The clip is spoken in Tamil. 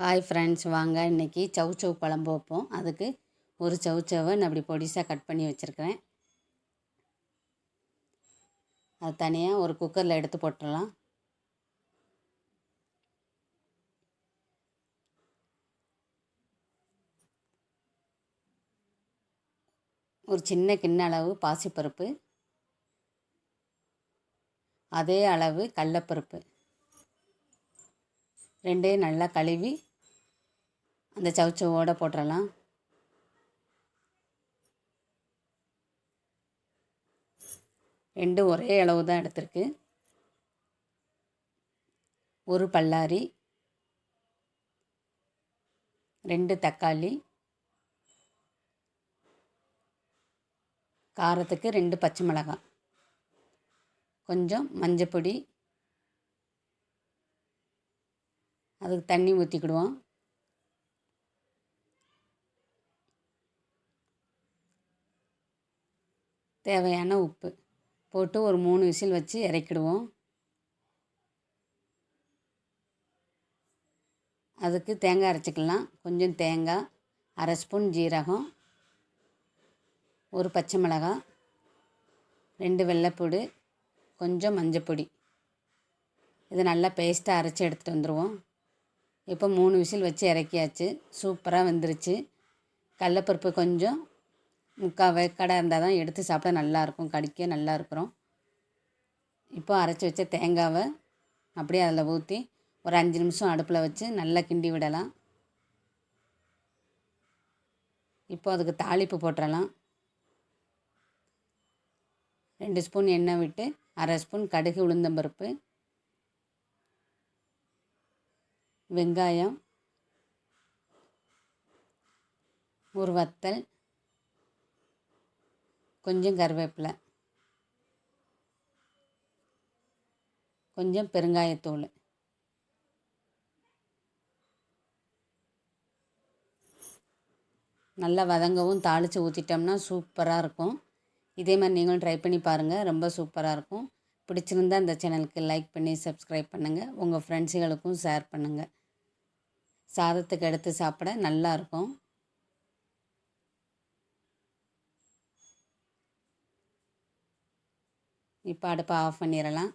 ஹாய் ஃப்ரெண்ட்ஸ் வாங்க. இன்றைக்கி சவு சவு குழம்பு வைப்போம் அதுக்கு ஒரு சவு சவை நான் அப்படி பொடிசாக கட் பண்ணி வச்சுருக்கிறேன். அது தனியாக ஒரு குக்கரில் எடுத்து போட்டுடலாம். ஒரு சின்ன கிண்ண அளவு பாசிப்பருப்பு. அதே அளவு கடலப்பருப்பு. ரெண்டையும் நல்லா கழுவி அந்த சவுச்சவோடு போட்டுடலாம் ரெண்டும் ஒரே அளவு தான் எடுத்திருக்கு. ஒரு பல்லாரி ரெண்டு தக்காளி காரத்துக்கு ரெண்டு பச்சை மிளகாய். கொஞ்சம் மஞ்சப்பொடி அதுக்கு தண்ணி ஊற்றிக்கிடுவோம் தேவையான உப்பு போட்டு ஒரு மூணு விசில் வச்சு இறக்கிடுவோம். அதுக்கு தேங்காய் அரைச்சிக்கலாம். கொஞ்சம் தேங்காய் அரை ஸ்பூன் ஜீரகம் ஒரு பச்சை மிளகாய் ரெண்டு வெள்ளைப்பூடு கொஞ்சம் மஞ்சப்பொடி இதை நல்லா பேஸ்ட்டாக அரைச்சி எடுத்துகிட்டு வந்துடுவோம் இப்போ மூணு விசில் வச்சு இறக்கியாச்சு. சூப்பராக வந்துருச்சு. கடலப்பருப்பு கொஞ்சம் முக்கால் வேக்காடாக இருந்தால் தான் எடுத்து சாப்பிட்டா நல்லாயிருக்கும். கடிக்க நல்லா இருக்கிறோம் இப்போ அரைச்சி வச்ச தேங்காவை அப்படியே அதில் ஊற்றி ஒரு அஞ்சு நிமிஷம் அடுப்பில் வச்சு நல்லா கிண்டி விடலாம். இப்போ அதுக்கு தாளிப்பு போட்டுடலாம் ரெண்டு ஸ்பூன் எண்ணெய் விட்டு அரை ஸ்பூன் கடுகு உளுந்தம்பருப்பு வெங்காயம் ஒரு வத்தல் கொஞ்சம் கருவேப்பிலை. கொஞ்சம் பெருங்காயத்தூள். நல்லா வதங்கவும் தாளித்து ஊற்றிட்டோம்னா சூப்பராக இருக்கும். இதே மாதிரி நீங்களும் ட்ரை பண்ணி பாருங்கள் ரொம்ப சூப்பராக இருக்கும். பிடிச்சிருந்தா இந்த சேனலுக்கு லைக் பண்ணி சப்ஸ்கிரைப் பண்ணுங்கள் உங்கள் ஃப்ரெண்ட்ஸுகளுக்கும் ஷேர் பண்ணுங்கள் சாதத்துக்கு எடுத்து சாப்பிட நல்லாயிருக்கும் இப்போ அடுப்பை ஆஃப் பண்ணிடலாம்.